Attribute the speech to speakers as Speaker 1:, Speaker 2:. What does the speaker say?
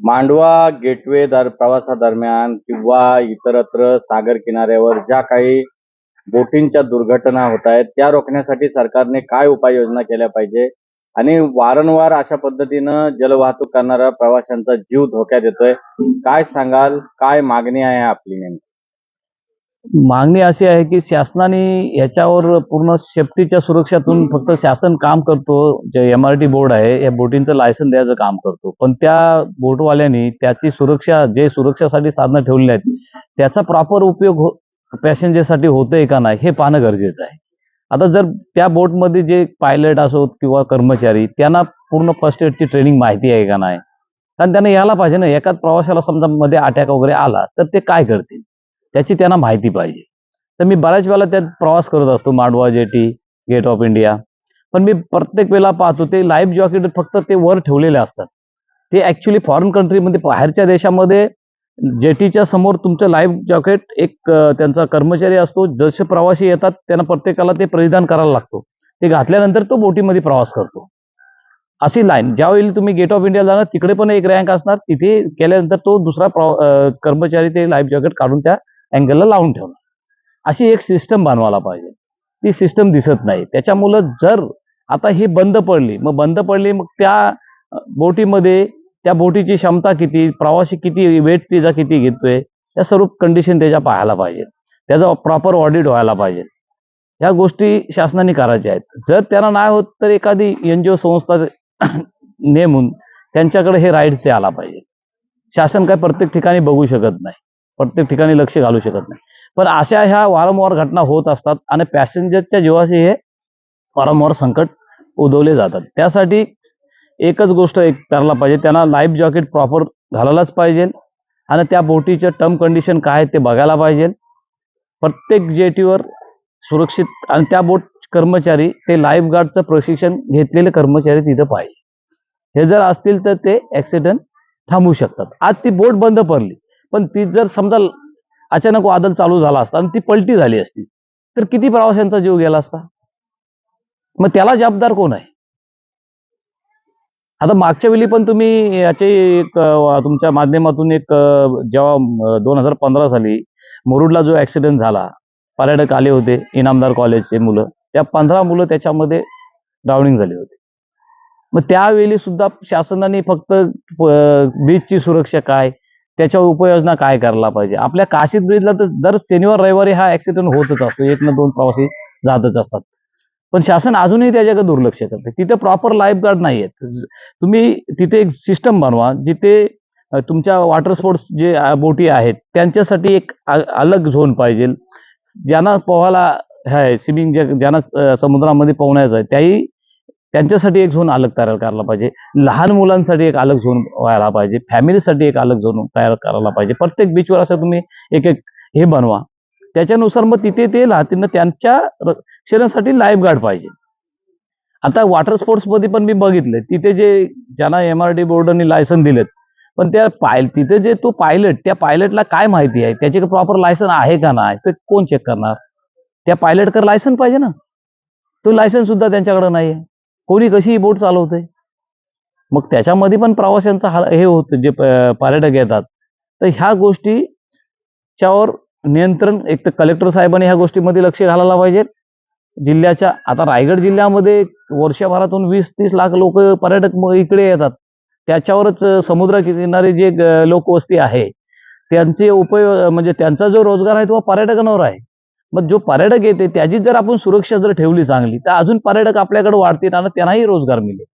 Speaker 1: Mandwa gateway दर प्रवासादरम्यान किंवा इतरत्र सागर किनाऱ्यावर ज्या काही बोटींच्या दुर्घटना होत आहेत त्या रोखण्यासाठी सरकारने काय उपाययोजना केल्या पाहिजे? आणि वारंवार अशा पद्धतीनं जलवाहतूक करणाऱ्या प्रवाशांचा जीव धोक्यात येतोय. काय सांगाल? काय मागणी आहे आपली नेमकी?
Speaker 2: मागणी अशी आहे की शासनाने याच्यावर पूर्ण सेफ्टीच्या सुरक्षातून फक्त शासन काम करतो. जे एम आर टी बोर्ड आहे या बोटींचं लायसन द्यायचं काम करतो. पण त्या बोटवाल्यांनी त्याची सुरक्षा जे सुरक्षासाठी साधनं ठेवलेली आहेत त्याचा प्रॉपर उपयोग हो पॅसेंजरसाठी होतोय का नाही हे पाहणं गरजेचं आहे. आता जर त्या बोटमध्ये जे पायलट असोत किंवा कर्मचारी त्यांना पूर्ण फर्स्ट एडची ट्रेनिंग माहिती आहे का नाही? कारण त्यांना यायला पाहिजे ना एकाच प्रवाशाला समजा मध्ये अटॅक वगैरे आला तर ते काय करतील? त्याची त्यांना माहिती पाहिजे. तर मी बऱ्याच वेळेला त्यात प्रवास करत असतो Mandwa jetty gate of India पण मी प्रत्येक वेळेला पाहतो ते लाईफ जॉकेट फक्त ते वर ठेवलेले असतात. ते ॲक्च्युली फॉरेन कंट्रीमध्ये बाहेरच्या देशामध्ये जेटीच्या समोर तुमचं लाईफ जॉकेट एक त्यांचा कर्मचारी असतो जसे प्रवासी येतात त्यांना प्रत्येकाला ते परिधान करायला लागतो. ते घातल्यानंतर तो बोटीमध्ये प्रवास करतो. अशी लाईन ज्यावेळी तुम्ही गेट ऑफ इंडिया जाणार तिकडे पण एक रँक असणार. तिथे केल्यानंतर तो दुसरा कर्मचारी ते लाईफ जॉकेट काढून त्या अँगलला लावून ठेवणार अशी एक सिस्टम बनवायला पाहिजे. ती सिस्टम दिसत नाही. त्याच्यामुळं जर आता ही बंद पडली मग बंद पडली मग त्या बोटीमध्ये त्या बोटीची क्षमता किती प्रवासी किती वेट तिचा किती घेतोय या सर्व कंडिशन त्याच्या पाहायला पाहिजे. त्याचा प्रॉपर ऑडिट व्हायला पाहिजे. ह्या गोष्टी शासनाने करायच्या आहेत. जर त्यांना नाही होत तर एखादी एन जी ओ संस्था नेमून त्यांच्याकडे हे राईट्स ते आला पाहिजे. शासन काय प्रत्येक ठिकाणी बघू शकत नाही. प्रत्येक ठिकाणी लक्ष घालू शकत नाही. पण अशा ह्या वारंवार घटना होत असतात आणि पॅसेंजरच्या जीवाशी हे वारंवार संकट उद्भवले जातात. त्यासाठी एकच गोष्ट एक करायला पाहिजे त्यांना लाईफ जॉकेट प्रॉपर घालायलाच पाहिजे आणि त्या बोटीचं टर्म कंडिशन काय ते बघायला पाहिजे. प्रत्येक जेटीवर सुरक्षित आणि त्या बोट कर्मचारी ते लाईफ गार्डचं प्रशिक्षण घेतलेले कर्मचारी तिथं पाहिजे. हे जर असतील तर ते ऍक्सिडेंट थांबवू शकतात. आज ती बोट बंद पडली. पण ती जर समजा अचानक वादळ चालू झाला असता आणि ती पलटी झाली असती तर किती प्रवाशांचा जीव गेला असता? मग त्याला जबाबदार कोण आहे? आता मागच्या वेळी पण तुम्ही याचे एक तुमच्या माध्यमातून एक जेव्हा दोन हजार पंधरा साली मुरुडला जो ऍक्सिडेंट झाला पर्यटक आले होते इनामदार कॉलेजचे मुलं त्या पंधरा मुलं त्याच्यामध्ये डाउनिंग झाली होती. मग त्यावेळी सुद्धा शासनाने फक्त बीचची सुरक्षा काय? त्याच्यावर उपाययोजना काय करायला पाहिजे? आपल्या काशीद ब्रिजला तर दर शनिवार रविवारी हा ऍक्सिडेंट होतच असतो. एक ना दोन प्रवासी जातच असतात. पण शासन अजूनही त्याच्याकडे दुर्लक्ष करते. तिथे प्रॉपर लाईफ गार्ड नाही आहेत तुम्ही तिथे एक सिस्टम बनवा जिथे तुमच्या वॉटर स्पोर्ट्स जे बोटी आहेत त्यांच्यासाठी एक अलग झोन पाहिजे. ज्यांना पोहायला आहे स्विमिंग ज्यांना समुद्रामध्ये पोहण्याचं आहे त्याही त्यांच्यासाठी एक झोन अलग तयार करायला पाहिजे. लहान मुलांसाठी एक अलग झोन व्हायला पाहिजे. फॅमिलीसाठी एक अलग झोन तयार करायला पाहिजे. प्रत्येक बीचवर असं तुम्ही एक एक हे बनवा. त्याच्यानुसार मग तिथे ते राहतील त्यांच्या रक्षणासाठी लाईफ गार्ड पाहिजे. आता वॉटर स्पोर्ट्समध्ये पण मी बघितले तिथे जे ज्यांना एम आर डी बोर्डाने लायसन दिलेत पण त्या पाय तिथे जे तो पायलट त्या पायलटला काय माहिती आहे? त्याचे प्रॉपर लायसन आहे का नाही? ते कोण चेक करणार? त्या पायलटकर लायसन पाहिजे ना? तो लायसन सुद्धा त्यांच्याकडे नाही आहे कोणी कशीही बोट चालवते मग त्याच्यामध्ये पण प्रवाशांचा हा हे होतं जे पर्यटक येतात. तर ह्या गोष्टीच्यावर नियंत्रण एक तर कलेक्टर साहेबांनी ह्या गोष्टीमध्ये लक्ष घालायला पाहिजे. जिल्ह्याच्या आता रायगड जिल्ह्यामध्ये वर्षभरातून वीस तीस लाख लोक पर्यटक इकडे येतात. त्याच्यावरच समुद्र किनारी जे लोकवस्ती आहे त्यांचे उपयोग म्हणजे त्यांचा जो रोजगार आहे तो पर्यटकांवर आहे. मग जो पर्यटक येते त्याची जर आपण सुरक्षा जर ठेवली चांगली तर अजून पर्यटक आपल्याकडे वाढतील आणि त्यांनाही रोजगार मिळेल.